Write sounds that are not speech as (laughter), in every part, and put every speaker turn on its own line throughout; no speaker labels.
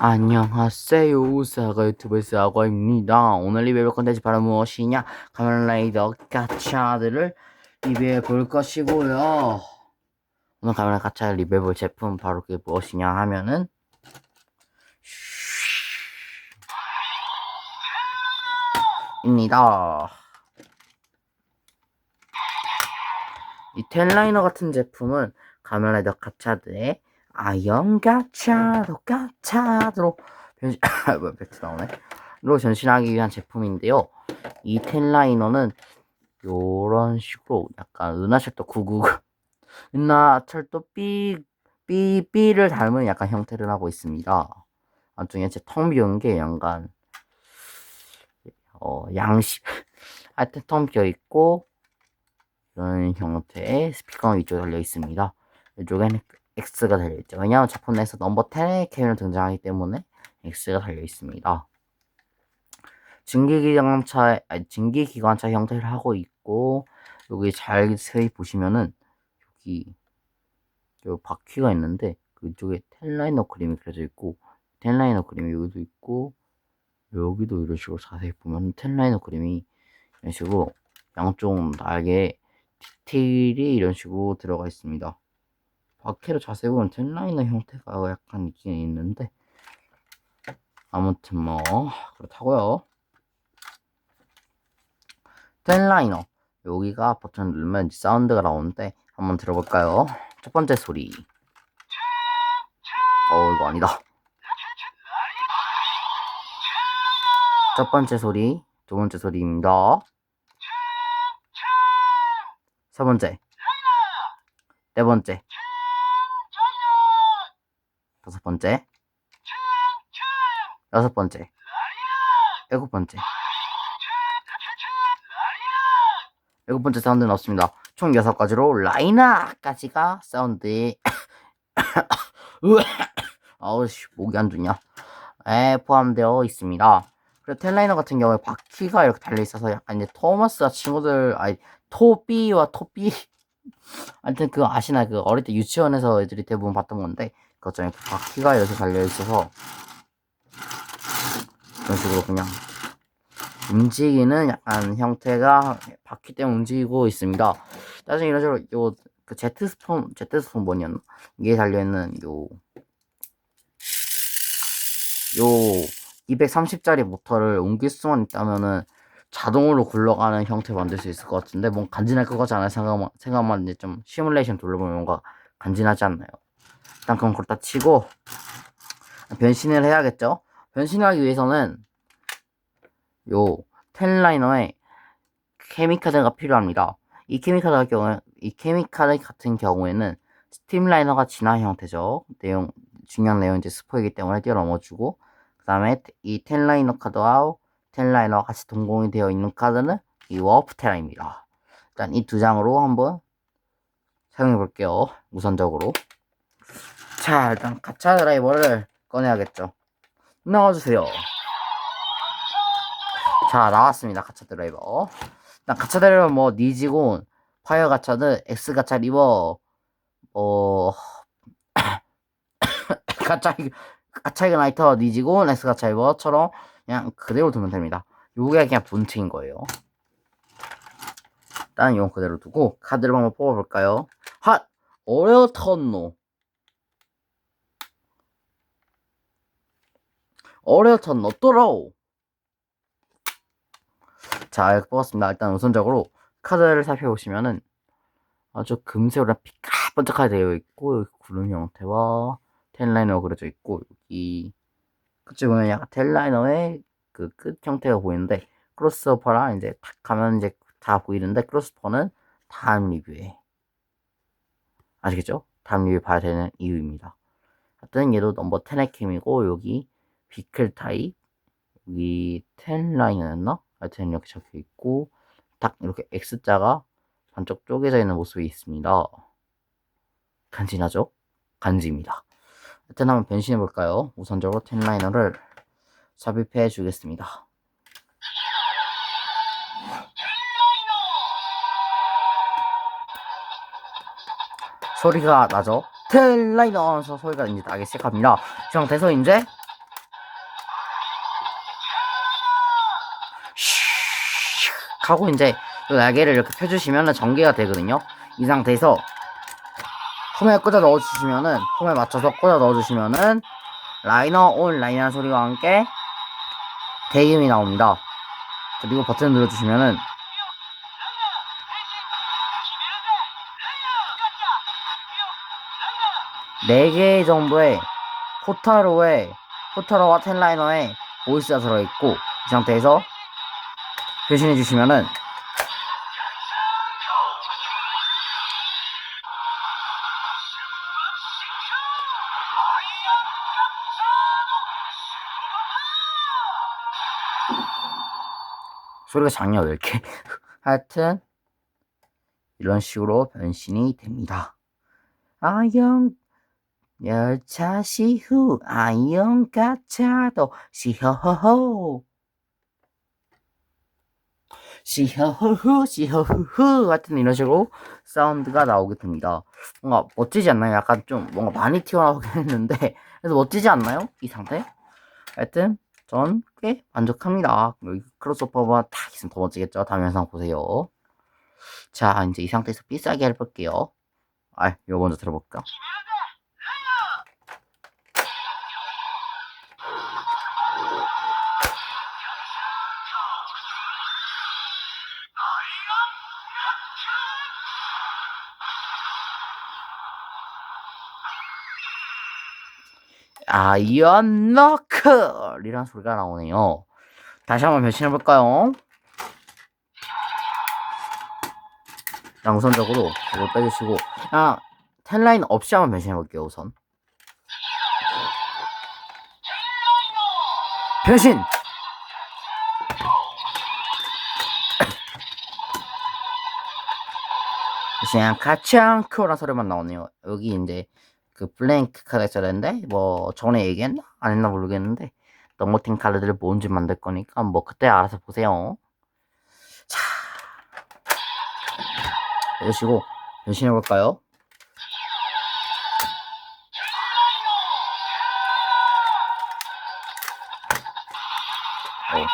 안녕하세요. 우사가 유튜브에서 사과입니다. 오늘 리뷰할 컨텐츠 바로 무엇이냐? 카멜라이더 가차들을 리뷰해 볼 것이고요. 오늘 카멜라 가차 리뷰해 볼 제품 바로 그게 무엇이냐 하면은 입니다. 이 텔라이너 같은 제품은 카멜라이더 가차들의 아이언 가차로 가차로 변신 (laughs) 뭐 배트 나오네. 로 전신하기 위한 제품인데요. 이 텔라이너는 요런 식으로 약간 은하철도 99 (laughs) 은하철도 B B를 닮은 약간 형태를 하고 있습니다. 안쪽에 제텅 비운 게 약간 어 양식 (laughs) 하여튼 텅 비어 있고 이런 형태의 스피커가 위쪽에 달려 있습니다. 이쪽에는 X가 달려있죠. 왜냐하면 작품 내에서 넘버 10의 캐릭터 등장하기 때문에 X가 달려있습니다. 증기기관차, 증기기관차 형태를 하고 있고, 여기 자세히 보시면은, 여기, 요 바퀴가 있는데, 그쪽에 텔라이너 그림이 그려져 있고, 텔라이너 그림이 여기도 있고, 여기도 이런 식으로 자세히 보면 텔라이너 그림이 이런 식으로 양쪽 날개 디테일이 이런 식으로 들어가 있습니다. 바퀴로 자세히 보면 텔라이너 형태가 약간 있긴 있는데 아무튼 뭐 그렇다고요. 텔라이너 여기가 버튼 누르면 사운드가 나오는데 한번 들어볼까요? 첫 번째 소리. 어 이거 아니다. 첫 번째 소리 두 번째 소리입니다. 세 번째. 네 번째 다섯 번째, 여섯 번째, 일곱 번째, 일곱 번째 사운드는 없습니다. 총 여섯 가지로 라이나까지가 사운드에 (coughs) 아우씨 목이 안 좋냐? 에 포함되어 있습니다. 그리고 텔라이너 같은 경우에 바퀴가 이렇게 달려 있어서 약간 이제 토머스와 친구들 아니 토비와 토비? 하여튼 그거 아시나 그 어릴 때 유치원에서 애들이 대부분 봤던 건데 그것처럼 바퀴가 이렇게 달려있어서 이런 식으로 그냥 움직이는 약간 형태가 바퀴 때문에 움직이고 있습니다. 나중에 이런 식으로 요 그 제트 스폰 제트 스폰 뭐냐나 이게 달려 있는 요 요 230짜리 모터를 옮길 수만 있다면은 자동으로 굴러가는 형태 만들 수 있을 것 같은데 뭔 간지날 것 같지 않아요? 생각만 생각만 이제 좀 시뮬레이션 돌려보면 뭔가 간지나지 않나요? 일단 그럼 그렇다 치고 변신을 해야겠죠? 변신하기 위해서는 요 텔라이너에 케미카드가 필요합니다. 이 케미카드 같은 경우에 이 케미카드 같은 경우에는 스팀라이너가 진화 형태죠. 내용 중요한 내용 이제 스포이기 때문에 뛰어넘어주고 그 다음에 이 텔라이너 카드와 텔라이너가 같이 동공이 되어 있는 카드는 이 워프 텔라입니다. 일단 이 두 장으로 한번 사용해 볼게요. 우선적으로. 자, 일단 가차 드라이버를 꺼내야겠죠. 나와주세요. 자, 나왔습니다. 가차 드라이버. 일단 가차 드라이버 뭐, 니지곤, 파이어 가차드, X 가차 리버, 어, (coughs) 가차, 가차 이그나이터, 니지곤, X 가차 리버처럼 그냥 그대로 두면 됩니다. 요게 그냥 본체인 거예요. 일단 이건 그대로 두고, 카드를 한번 뽑아볼까요? 핫! 오레오 턴노. 어려턴 어떠라오? 자, 뽑았습니다. 일단 우선적으로 카드를 살펴보시면은 아주 금색으로 피카번쩍하게 되어 있고 여기 구름 형태와 텔라이너 그려져 있고 여기 끝에 보면 약간 텔라이너의 그 끝 형태가 보이는데 크로스오퍼랑 이제 탁 가면 이제 다 보이는데 크로스오퍼는 다음 리뷰에 아시겠죠? 다음 리뷰 봐야 되는 이유입니다. 하여튼 얘도 넘버 10의 캠이고 여기 비클 타입 여기 10라인이었나? 하여튼 이렇게 적혀 있고 딱 이렇게 X자가 반쪽 쪼개져 있는 모습이 있습니다. 간지나죠? 간지입니다. 하여튼 한번 변신해 볼까요? 우선적으로 10라이너를 삽입해 주겠습니다. 소리가 나죠? 텔라이너 하면서 소리가 이제 나기 시작합니다. 그 상태에서 이제 하고 이제 이 날개를 이렇게 펴주시면은 전개가 되거든요. 이 상태에서 홈에 꽂아 넣어주시면은 홈에 맞춰서 꽂아 넣어주시면은 라이너 온 라이너 소리와 함께 대기음이 나옵니다. 그리고 버튼 눌러주시면은 네 개 정도의 호타로의 호타로와 텔라이너에 보이스가 들어있고 이 상태에서 변신해 주시면은 소리가 작냐 왜 이렇게? (laughs) 하여튼 이런 식으로 변신이 됩니다. 아영 열차 시후 아영 가차도 시허허호 시허허후 시허후후 같은 이런 식으로 사운드가 나오게 됩니다 뭔가 멋지지 않나요? 약간 좀 뭔가 많이 튀어나오긴 (laughs) 했는데 그래서 멋지지 않나요? 이 상태? 하여튼 전 꽤 만족합니다. 여기 크로스오버만 딱 있으면 더 멋지겠죠? 다음 영상 보세요. 자, 이제 이 상태에서 비싸게 해볼게요. 아, 이거 먼저 들어볼까? 아이언 너클이라는 소리가 나오네요. 다시 한번 변신해 볼까요? 자, 우선적으로 이걸 빼주시고, 아, 텔라인 없이 한번 변신해 볼게요, 우선. 변신! (coughs) 그냥 가창크라는 소리만 나오네요. 여기 이제 그 블랭크 되는데 뭐 전에 얘기했나? 안 했나 모르겠는데 넘버팅 카드들을 뭔지 만들 거니까 뭐 그때 알아서 보세요. 자, 이러시고 변신해 볼까요? 어,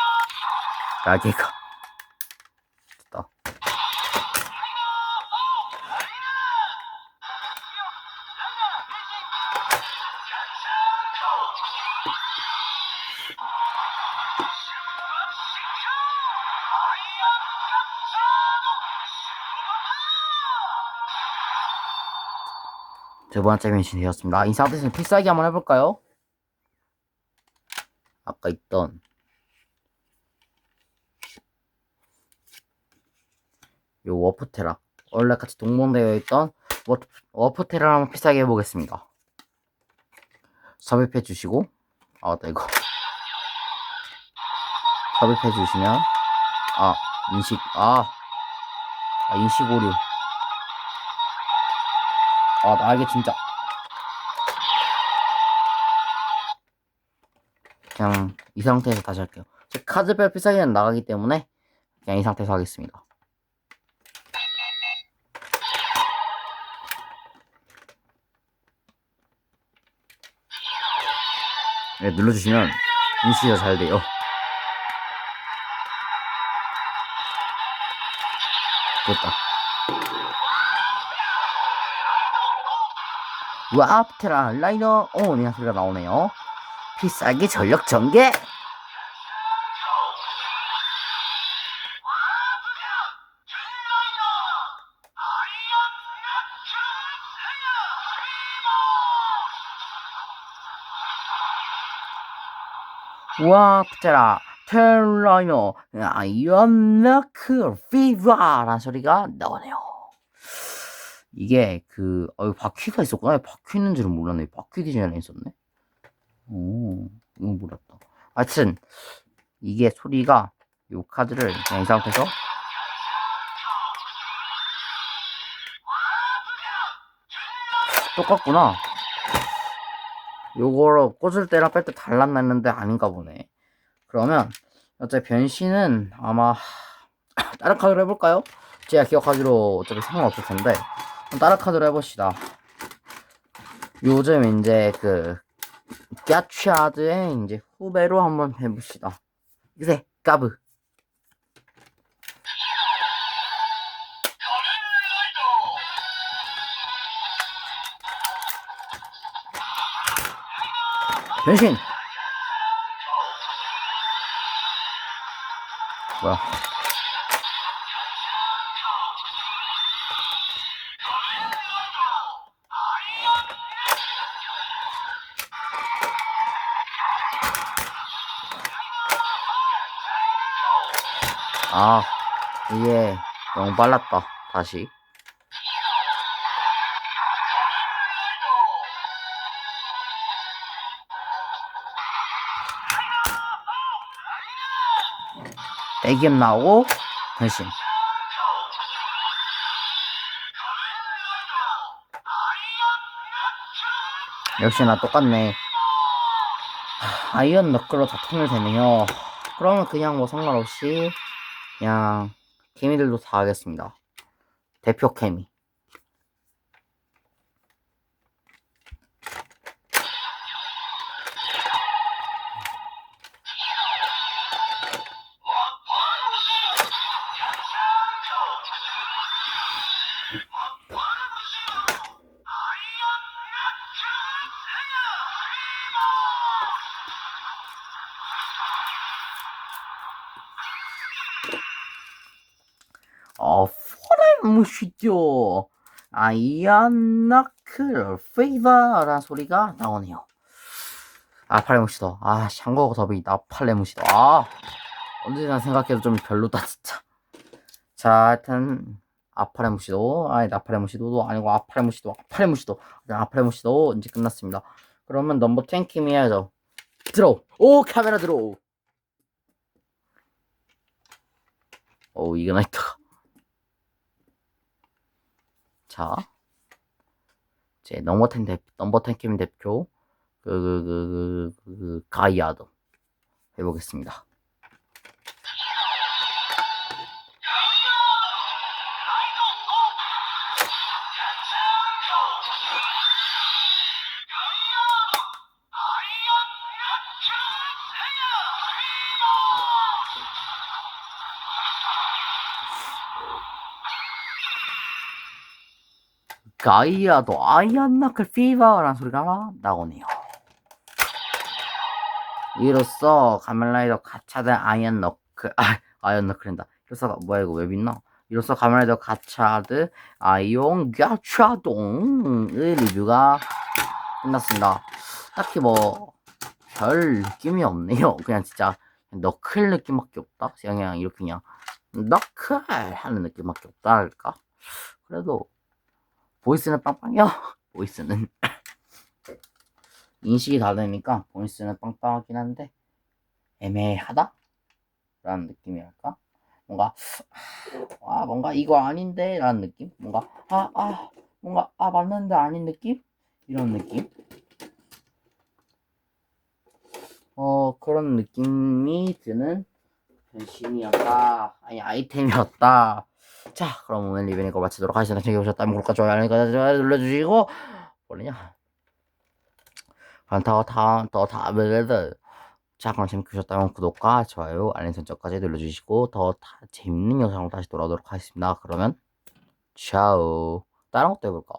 날개가 두 번째 변신이 되었습니다. 이 상태에서 필살기 한번 해볼까요? 아까 있던 요 워프테라 원래 같이 동봉되어 있던 워, 워프테라 한번 필살기 해보겠습니다. 삽입해 주시고 아 맞다 이거 삽입해 주시면 아 인식 아, 아 인식 오류 아, 나 이게 진짜. 그냥 이 상태에서 다시 할게요. 제 카드별 필살기는 나가기 때문에 그냥 이 상태에서 하겠습니다. 네, 눌러주시면 인식이 잘 돼요. 됐다. 와프테라 라이너 온이라는 소리가 나오네요. 필살기 전력 전개. 와프테라 텔라이너 아이언너크 피바라는 소리가 나오네요. 이게 그 어, 바퀴가 있었구나. 바퀴 있는 줄은 몰랐네. 바퀴 디자인이 있었네. 오, 이거 몰랐다. 하여튼 이게 소리가 요 카드를 그냥 이 상태에서 똑같구나. 요거로 꽂을 때랑 뺄 때 달랐났는데 아닌가 보네. 그러면 어차피 변신은 아마 (coughs) 다른 카드로 해볼까요? 제가 기억하기로 어차피 상관없을 텐데 다른 카드로 해봅시다. 요즘 이제 그 갸치아드의 이제 후배로 한번 해봅시다. 이제 까브. 변신! 뭐야? 아, 이게 너무 빨랐다. 다시. 애기염 나오고 변신. 역시나 똑같네. 하, 아이언 너클로 다 통일되네요. 그러면 그냥 뭐 상관없이 그냥 케미들도 다 하겠습니다. 대표 케미. 무시죠. 아이언 너클 페이버라는 소리가 나오네요. 아팔레무시도. 아, 샹거가 더비 나팔레무시도. 아, 언제나 생각해도 좀 별로다, 진짜. 자, 하여튼, 아파레무시도, 아니, 나파레무시도도 아니고, 아파레무시도, 아파레무시도, 아파레무시도 이제 끝났습니다. 그러면 넘버 10 킴이 해야죠. 들어! 오, 카메라 들어! 오, 이거 나이트가. 자, 이제 넘버 10 대, 넘버 10킴 대표, 그, 그, 그, 그, 그, 가이아도 해보겠습니다. 가이아도 아이언나클 피버라는 소리가 나오네요. 이로써 가멜라이더 가차된 아이언너클 아 아이언너클인다. 이로써 뭐야 이거 왜 빛나? 이로써 가멜라이더 가차드 아이온 가차동의 리뷰가 끝났습니다. 딱히 뭐 별 느낌이 없네요. 그냥 진짜 너클 느낌밖에 없다. 그냥 이렇게 그냥 너클 하는 느낌밖에 없다 할까? 그래도 보이스는 빵빵해요. (laughs) 보이스는 (laughs) 인식이 다르니까 보이스는 빵빵하긴 한데 애매하다? 라는 느낌이랄까? 뭔가 아 뭔가 이거 아닌데 라는 느낌? 뭔가 아아 뭔가 아 맞는데 아닌 느낌? 이런 느낌? 어 그런 느낌이 드는 변신이었다 아니 아이템이었다 자, 그럼 오늘 리뷰는 이거 마치도록 하겠습니다. 재밌게 보셨다면 구독과 좋아요, 알림 까지 눌러주시고, 뭐냐. 더, 더, 더, 더, 자, 그럼 재밌게 보셨다면 구독과 좋아요, 알림 설정까지 눌러주시고, 더 다 재밌는 영상으로 다시 돌아오도록 하겠습니다. 그러면, 차오. 다른 것도 해볼까?